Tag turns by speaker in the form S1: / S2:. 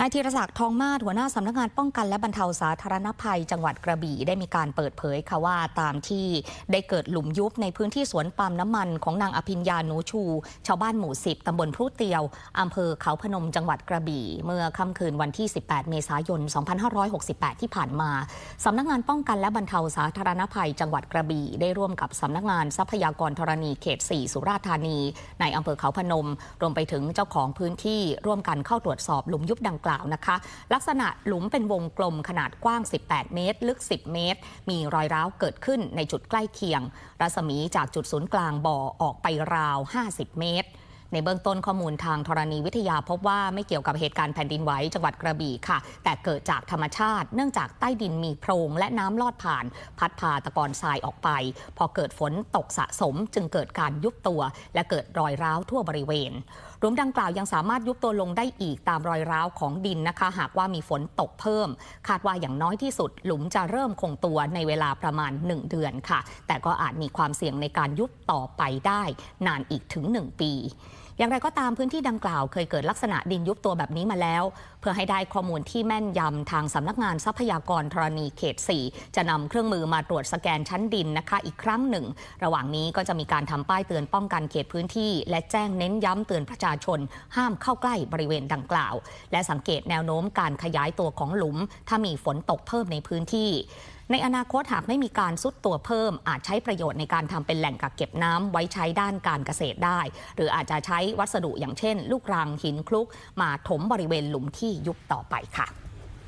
S1: นายธีรศักดิ์ทองมาศหัวหน้าสำนักงานป้องกันและบรรเทาสาธารณภัย จังหวัดกระบี่ได้มีการเปิดเผยค่ะว่าตามที่ได้เกิดหลุมยุบในพื้นที่สวนปาล์มน้ำมันของนางอภิญญาหนูชู ชาวบ้านหมู่10ตำบลพรุเตียวอำเภอเขาพนมจังหวัดกระบี่ เมื่อค่ำคืนวันที่ 18 เมษายน 2568 ที่ผ่านมาสำนักงานป้องกันและบรรเทาสาธารณภัย จังหวัดกระบี่ได้ร่วมกับสำนักงานทรัพยากรธรณีเขต 4 สุราษฎร์ธานี ในอำเภอเขาพนมรวมไปถึงเจ้าของพื้นที่ร่วมกันเข้าตรวจสอบหลุมยุบดังกล่าวนะคะ ลักษณะหลุมเป็นวงกลมขนาดกว้าง 18 เมตร ลึก 10 เมตร มีรอยร้าวเกิดขึ้นในจุดใกล้เคียง รัศมีจากจุดศูนย์กลางบ่อออกไปราว 50 เมตรในเบื้องต้นข้อมูลทางธรณีวิทยาพบว่าไม่เกี่ยวกับเหตุการณ์แผ่นดินไหวจังหวัดกระบี่ค่ะ แต่เกิดจากธรรมชาติ เนื่องจากใต้ดินมีโพรงและน้ำลอดผ่าน พัดพาตะกอนทรายออกไป พอเกิดฝนตกสะสมจึงเกิดการยุบตัว และเกิดรอยร้าวทั่วบริเวณหลุมดังกล่าวยังสามารถยุบตัวลงได้อีกตามรอยร้าวของดินนะคะ หากว่ามีฝนตกเพิ่ม คาดว่าอย่างน้อยที่สุด หลุมจะเริ่มคงตัวในเวลาประมาณ 1 เดือนค่ะ แต่ก็อาจมีความเสี่ยงในการยุบต่อไปได้ นานอีกถึง 1 ปี อย่างไรก็ตามพื้นที่ดังกล่าวเคยเกิดลักษณะดินยุบตัวแบบนี้มาแล้ว เพื่อให้ได้ข้อมูลที่แม่นยำทางสำนักงานทรัพยากรธรณีเขต 4 จะนำเครื่องมือมาตรวจสแกนชั้นดินนะคะอีกครั้งหนึ่ง ระหว่างนี้ก็จะมีการทำป้ายเตือนป้องกันเขตพื้นที่ และแจ้งเน้นย้ำเตือนประชาชน ห้ามเข้าใกล้บริเวณดังกล่าว และสังเกตแนวโน้มการขยายตัวของหลุม ถ้ามีฝนตกเพิ่มในพื้นที่ ในอนาคตหากไม่มีการซุดตัวเพิ่ม อาจใช้ประโยชน์ในการทำเป็นแหล่งกักเก็บน้ำไว้ใช้ด้านการเกษตรได้ หรืออาจจะใช้วัสดุอย่างเช่น ลูกรังหินคลุก มาถมบริเวณหลุมที่ยุบต่อไปค่ะ